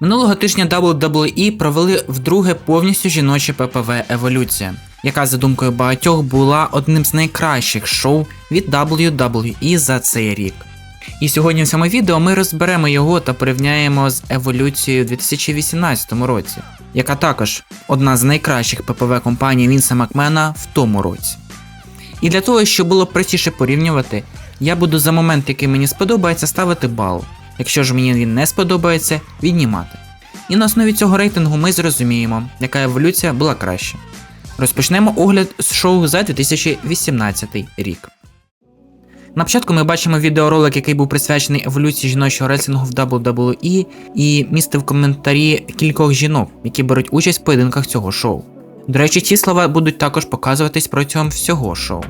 Минулого тижня WWE провели вдруге повністю жіноче ППВ Еволюція, яка за думкою багатьох була одним з найкращих шоу від WWE за цей рік. І сьогодні в цьому відео ми розберемо його та порівняємо з еволюцією у 2018 році, яка також одна з найкращих ППВ компаній Вінса Макмена в тому році. І для того, щоб було простіше порівнювати, я буду за момент, який мені сподобається, ставити бал. Якщо ж мені він не сподобається, віднімати. І на основі цього рейтингу ми зрозуміємо, яка еволюція була краще. Розпочнемо огляд з шоу за 2018 рік. На початку ми бачимо відеоролик, який був присвячений еволюції жіночого реслінгу в WWE і містив коментарі кількох жінок, які беруть участь в поєдинках цього шоу. До речі, ці слова будуть також показуватись протягом всього шоу.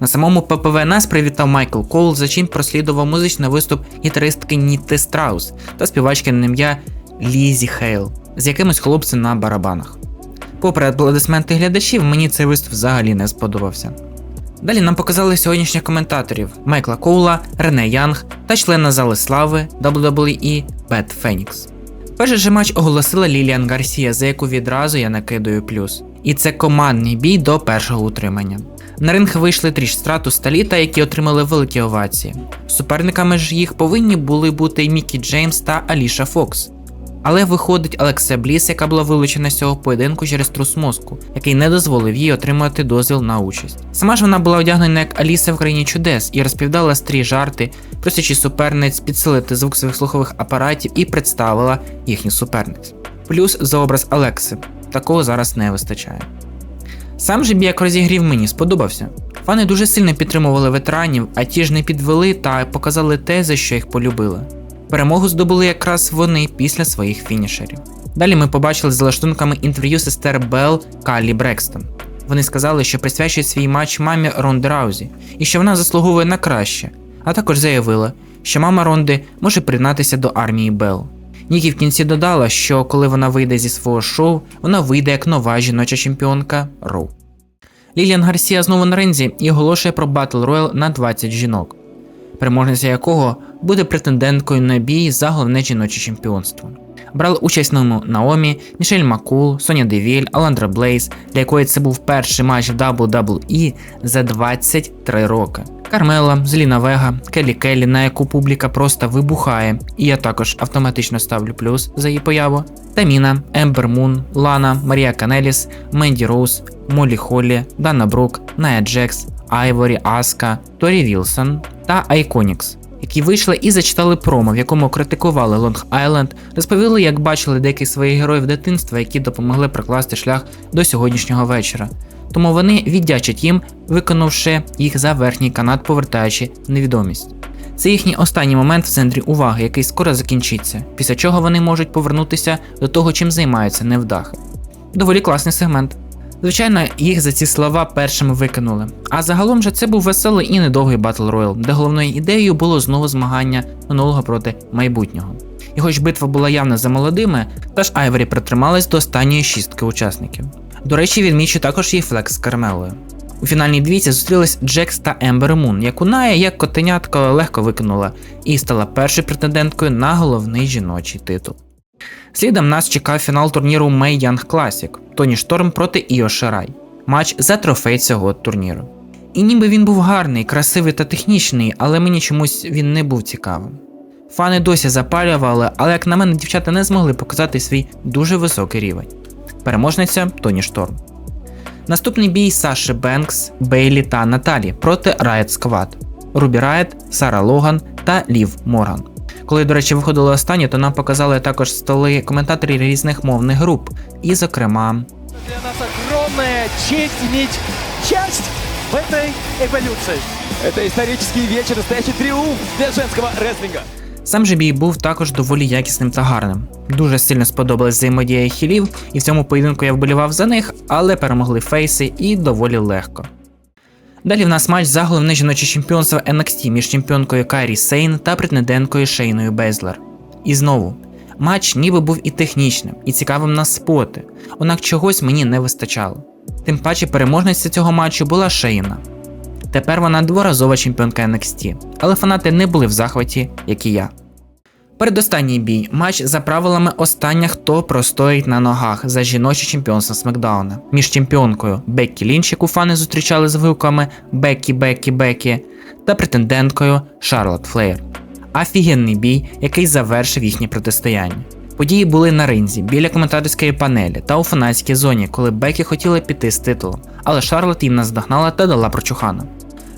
На самому ППВ нас привітав Майкл Коул, за чим прослідував музичний виступ гітаристки Ніти Страус та співачки на ім'я Лізі Хейл з якимось хлопцем на барабанах. Попри аплодисменти глядачів, мені цей виступ взагалі не сподобався. Далі нам показали сьогоднішніх коментаторів Майкла Коула, Рене Янг та члена зали слави WWE Бет Фенікс. Перший же матч оголосила Ліліан Гарсія, за яку відразу я накидаю плюс. І це командний бій до першого утримання. На ринг вийшли Тріш Стратус та Літа, які отримали великі овації. Суперниками ж їх повинні були бути Мікі Джеймс та Аліша Фокс. Але виходить Алексе Бліс, яка була вилучена з цього поєдинку через трус мозку, який не дозволив їй отримати дозвіл на участь. Сама ж вона була одягнена як Аліса в країні чудес і розповідала стрі жарти, просячи суперниць підсилити звук своїх слухових апаратів і представила їхніх суперниць. Плюс за образ Алекси. Такого зараз не вистачає. Сам же бій як розігрів мені сподобався. Фани дуже сильно підтримували ветеранів, а ті ж не підвели та показали те, за що їх полюбили. Перемогу здобули якраз вони після своїх фінішерів. Далі ми побачили з лаштунками інтерв'ю сестер Белл Каллі Брекстон. Вони сказали, що присвячують свій матч мамі Ронди Раузі і що вона заслуговує на краще, а також заявила, що мама Ронди може приєднатися до армії Белл. Нікі в кінці додала, що коли вона вийде зі свого шоу, вона вийде як нова жіноча чемпіонка Роу. Ліліан Гарсія знову на ринзі і оголошує про Battle Royale на 20 жінок, переможниця якого буде претенденткою на бій за головне жіноче чемпіонство. Брали участь ньому Наомі, Мішель Макул, Соня Девіль, Аландра Блейз, для якої це був перший матч в WWE за 23 роки. Кармела, Зеліна Вега, Келі Келлі, на яку публіка просто вибухає, і я також автоматично ставлю плюс за її появу. Таміна, Ембер Мун, Лана, Марія Канеліс, Менді Роуз, Молі Холлі, Дана Брук, Ная Джекс, Айворі, Аска, Торі Вілсон та Айконікс, які вийшли і зачитали промо, в якому критикували Лонг Айленд, розповіли, як бачили деяких своїх героїв дитинства, які допомогли прокласти шлях до сьогоднішнього вечора. Тому вони віддячать їм, виконавши їх за верхній канат, повертаючи невідомість. Це їхній останній момент в центрі уваги, який скоро закінчиться, після чого вони можуть повернутися до того, чим займаються невдахи. Доволі класний сегмент. Звичайно, їх за ці слова першими викинули. А загалом же це був веселий і недовгий Battle Royale, де головною ідеєю було знову змагання минулого проти майбутнього. І хоч битва була явно за молодими, та ж Айвері притрималась до останньої шістки учасників. До речі, відмічу також її флекс з Кармелою. У фінальній двійці зустрілись Джекс та Ембер Мун, яку Ная як котенятко легко викинула і стала першою претенденткою на головний жіночий титул. Слідом нас чекав фінал турніру May Young Classic Тоні Шторм проти Іо Ширай. Матч за трофей цього турніру. І ніби він був гарний, красивий та технічний, але мені чомусь він не був цікавим. Фани досі запалювали, але як на мене, дівчата не змогли показати свій дуже високий рівень Переможниця Тоні Шторм. Наступний бій Саші Бенкс, Бейлі та Наталі проти Riot Squad. Рубі Райт, Сара Логан та Лів Морган. Коли, до речі, виходили останні, то нам показали також столи коментаторів різних мовних груп, і, зокрема, Для нас огромная честь иметь часть в этой эволюции. Это исторический вечер, настоящий триумф для женского рестлинга. сам же бій був також доволі якісним та гарним. Дуже сильно сподобалась взаємодія хілів, і в цьому поєдинку я вболівав за них, але перемогли фейси і доволі легко. Далі в нас матч за головне жіноче чемпіонство NXT між чемпіонкою Кайрі Сейн та претенденткою Шейною Безлер. І знову, матч ніби був і технічним, і цікавим на споти, однак чогось мені не вистачало. Тим паче переможниця цього матчу була Шейна. Тепер вона дворазова чемпіонка NXT, але фанати не були в захваті, як і я. Передостанній бій матч за правилами остання, хто простоїть на ногах за жіноче чемпіонство Смакдауна між чемпіонкою Беккі Лінч, яку фани зустрічали з вигуками Беккі, Беккі, Беккі, та претенденткою Шарлот Флеєр. Офігенний бій, який завершив їхнє протистояння. Події були на ринзі, біля коментаторської панелі та у фанатській зоні, коли Бекі хотіла піти з титулом, але Шарлот їм наздогнала та дала прочухана.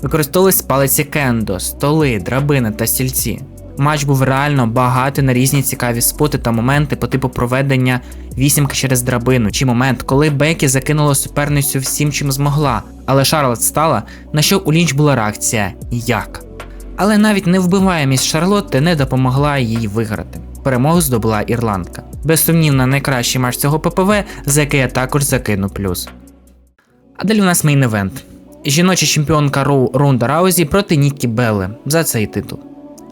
Використовувались палиці кендо, столи, драбини та стільці. Матч був реально багатий на різні цікаві споти та моменти по типу проведення вісімки через драбину, чи момент, коли Бекі закинула суперницю всім, чим змогла, але Шарлот стала, на що у Лінч була реакція як. Але навіть невбиваємість Шарлотти не допомогла їй виграти. Перемогу здобула ірландка. Безсумнівно найкращий матч цього ППВ, за який я також закину плюс. А далі у нас мейн евент. Жіноча чемпіонка Роу Ронда Раузі проти Ніккі Белли за цей титул.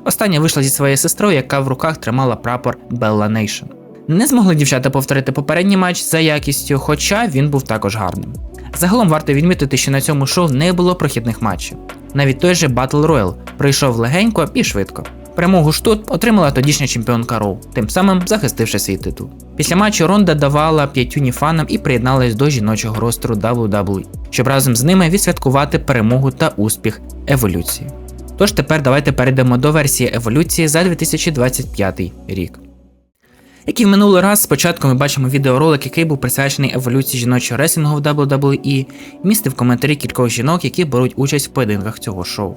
Остання вийшла зі своєю сестрою, яка в руках тримала прапор Белла Нейшн. Не змогли дівчата повторити попередній матч за якістю, хоча він був також гарним. Загалом варто відмітити, що на цьому шоу не було прохідних матчів. Навіть той же Battle Royale пройшов легенько і швидко. Перемогу ж тут отримала тодішня чемпіонка Роу, тим самим захистивши свій титул. Після матчу Ронда давала п'ятюні фанам і приєдналась до жіночого ростеру WWE, щоб разом з ними відсвяткувати перемогу та успіх еволюції. Тож тепер давайте перейдемо до версії еволюції за 2025 рік. Як і в минулий раз, спочатку ми бачимо відеоролик, який був присвячений еволюції жіночого реслінгу в WWE, містив коментарі кількох жінок, які беруть участь в поєдинках цього шоу.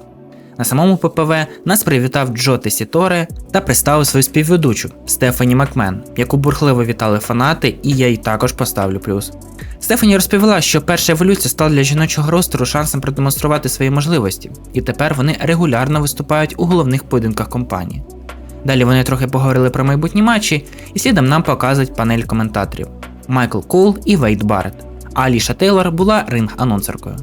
На самому ППВ нас привітав Джо Тесіторе та представив свою співведучу Стефані Макмен, яку бурхливо вітали фанати, і я їй також поставлю плюс. Стефані розповіла, що перша еволюція стала для жіночого ростеру шансом продемонструвати свої можливості, і тепер вони регулярно виступають у головних поєдинках компанії. Далі вони трохи поговорили про майбутні матчі, і слідом нам показують панель коментаторів Майкл Кул і Вейд Барретт, а Аліша Тейлор була ринг-анонсеркою.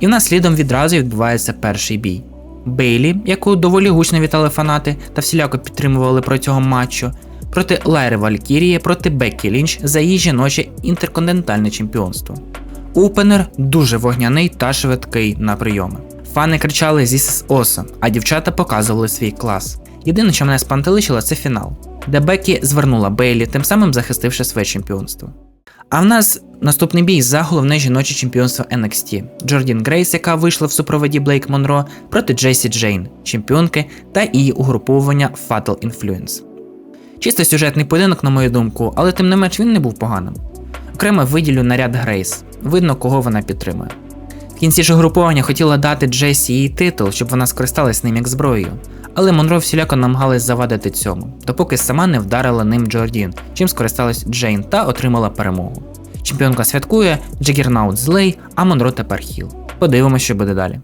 І в нас слідом відразу відбувається перший бій. Бейлі, яку доволі гучно вітали фанати та всіляко підтримували протягом матчу, проти Лайри Валькірії проти Беккі Лінч за її жіноче інтерконтинентальне чемпіонство. Упенер дуже вогняний та швидкий на прийоми. Фани кричали «This is awesome», а дівчата показували свій клас. Єдине, що мене спантеличило, це фінал, де Бекі звернула Бейлі, тим самим захистивши своє чемпіонство. А в нас наступний бій за головне жіноче чемпіонство NXT. Джордін Грейс, яка вийшла в супроводі Блейк Монро проти Джейсі Джейн, чемпіонки та її угруповування Fatal Influence. Чисто сюжетний поєдинок, на мою думку, але тим не менш він не був поганим. Окремо виділю наряд Грейс, видно, кого вона підтримує. В кінці ж угруповання хотіла дати Джесі її титул, щоб вона скористалась ним як зброєю, але Монро всіляко намагалась завадити цьому, допоки сама не вдарила ним Джордін, чим скористалась Джейн та отримала перемогу. Чемпіонка святкує, Джагернаут злей, а Монро тепер хіл. Подивимося, що буде далі.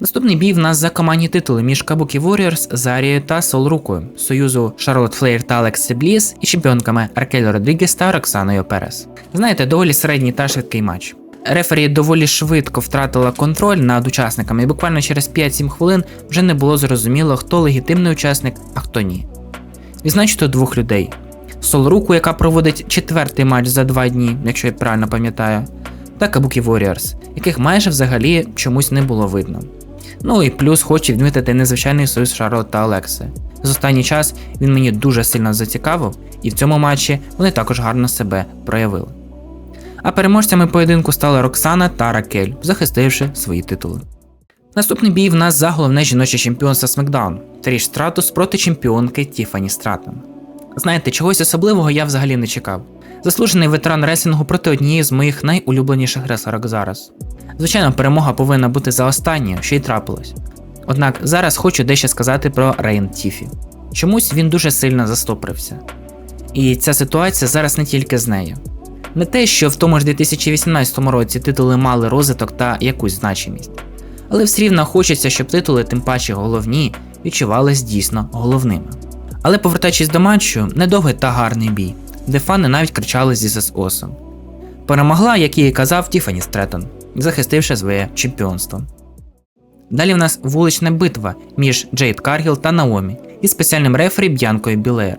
Наступний бій в нас за командні титули між Кабукі Warriors, Зарією та Сол Рукою, союзу Шарлот Флеєр та Алекс Бліс і чемпіонками Аркель Родрігес та Роксаною Перес. Знаєте, доволі середній та швидкий матч. Рефері доволі швидко втратила контроль над учасниками, і буквально через 5-7 хвилин вже не було зрозуміло, хто легітимний учасник, а хто ні. Відзначу тут двох людей: Солруку, яка проводить четвертий матч за два дні, якщо я правильно пам'ятаю, та Кабукі Warriors, яких майже взагалі чомусь не було видно. Ну і плюс хочу відмітити незвичайний союз Шарлот та Олекси. За останній час він мені дуже сильно зацікавив, і в цьому матчі вони також гарно себе проявили. А переможцями поєдинку стали Роксана та Ракель, захистивши свої титули. Наступний бій в нас за головне жіноче чемпіонство SmackDown Тріш Стратус проти чемпіонки Тіфані Стратон. Знаєте, чогось особливого я взагалі не чекав. Заслужений ветеран реслінгу проти однієї з моїх найулюбленіших реслерок зараз. Звичайно, перемога повинна бути за останньою, що й трапилось. Однак зараз хочу дещо сказати про Рейн Тіфі. Чомусь він дуже сильно застопрився. І ця ситуація зараз не тільки з нею. Не те, що в тому ж 2018 році титули мали розвиток та якусь значимість, але все рівно хочеться, щоб титули, тим паче головні, відчувались дійсно головними. Але повертаючись до матчу, недовгий та гарний бій, де фани навіть кричали зі ССОСом. Перемогла, як і казав, Тіфані Стретон, захистивши своє чемпіонство. Далі в нас вулична битва між Джейд Каргіл та Наомі і спеціальним рефері Б'янкою Білеєр.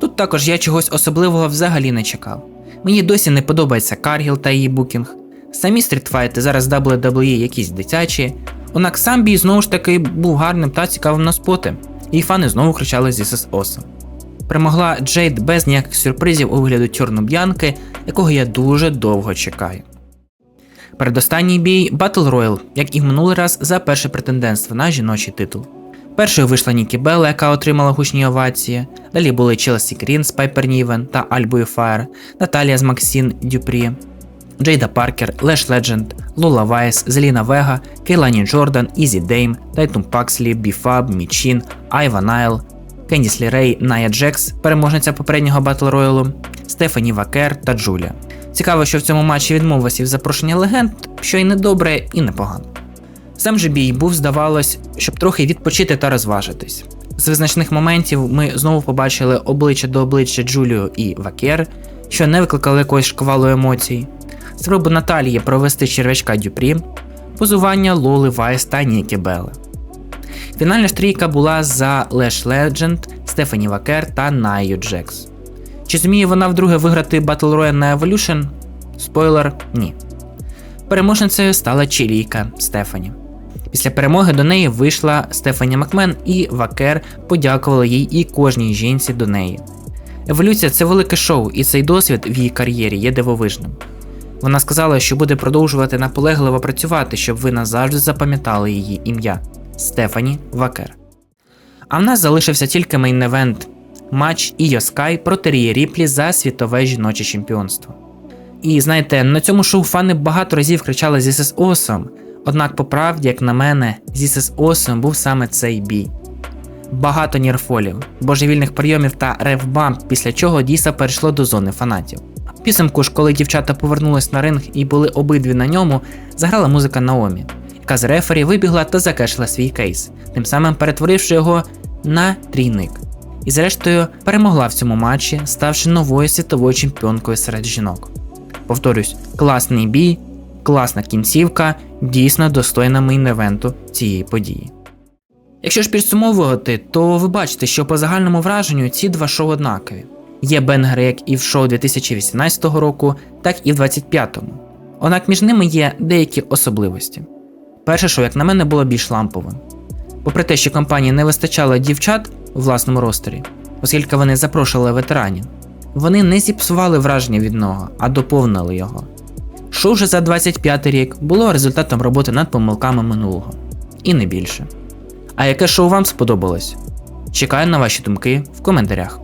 Тут також я чогось особливого взагалі не чекав. Мені досі не подобається Каргіл та її букінг. Самі стрітфайти зараз WWE якісь дитячі. Однак сам бій знову ж таки був гарним та цікавим на споти, і фани знову кричали зі ССОСом. перемогла Джейд без ніяких сюрпризів у вигляду Тюрну Б'янки, якого я дуже довго чекаю. Передостанній бій Battle Royale, як і в минулий раз, за перше претендентство на жіночий титул. Першою вийшла Нікі Белла, яка отримала гучні овації. Далі були Челсі Крін з Пайпер Нівен та Альбою Фаєр, Наталія з Максін Дюпрі, Джейда Паркер, Леш Ледженд, Лола Вайс, Зеліна Вега, Кейлані Джордан, Ізі Дейм, Тайтум Пакслі, Біфаб, Мічин, Айва Найл, Кендіс Лірей, Ная Джекс, переможниця попереднього батл роялу, Стефані Вакер та Джулія. Цікаво, що в цьому матчі відмовився від запрошення легенд, що і не добре, і непогано. Сам же бій був, здавалось, щоб трохи відпочити та розважитись. З визначних моментів ми знову побачили обличчя до обличчя Джулію і Вакер, що не викликали якоїсь шквалу емоцій, спробу Наталії провести червячка Дюпрі, позування Лоли Вайс та Нікі Белли. Фінальна ж трійка була за Леш Ледженд, Стефані Вакер та Найю Джекс. Чи зуміє вона вдруге виграти Battle Royale на Evolution? Спойлер ні. Переможницею стала чилійка Стефані. Після перемоги до неї вийшла Стефані Макмен і Вакер подякували їй і кожній жінці до неї. Еволюція це велике шоу, і цей досвід в її кар'єрі є дивовижним. Вона сказала, що буде продовжувати наполегливо працювати, щоб ви назавжди запам'ятали її ім'я Стефані Вакер. А в нас залишився тільки мейн-евент матч Sky проти Рії Ріплі за світове жіноче чемпіонство. І знаєте, на цьому шоу фани багато разів кричали This is awesome, однак по правді, як на мене, is awesome був саме цей бій. Багато нірфолів, божевільних прийомів та ревбамп, після чого дійсно перейшло до зони фанатів. Пісенку ж, коли дівчата повернулись на ринг і були обидві на ньому, заграла музика Наомі, яка з рефері вибігла та закешила свій кейс, тим самим перетворивши його на трійник. І зрештою перемогла в цьому матчі, ставши новою світовою чемпіонкою серед жінок. Повторюсь, класний бій, класна кінцівка, дійсно достойна мейн-евенту цієї події. Якщо ж підсумовувати, то ви бачите, що по загальному враженню ці два шоу однакові. Є бенгери як і в шоу 2018 року, так і в 2025. Однак між ними є деякі особливості. Перше шоу, як на мене, було більш ламповим. Попри те, що компанії не вистачало дівчат у власному ростері, оскільки вони запрошували ветеранів, вони не зіпсували враження від нього, а доповнили його. Шоу вже за 25 рік було результатом роботи над помилками минулого. І не більше. А яке шоу вам сподобалось? Чекаю на ваші думки в коментарях.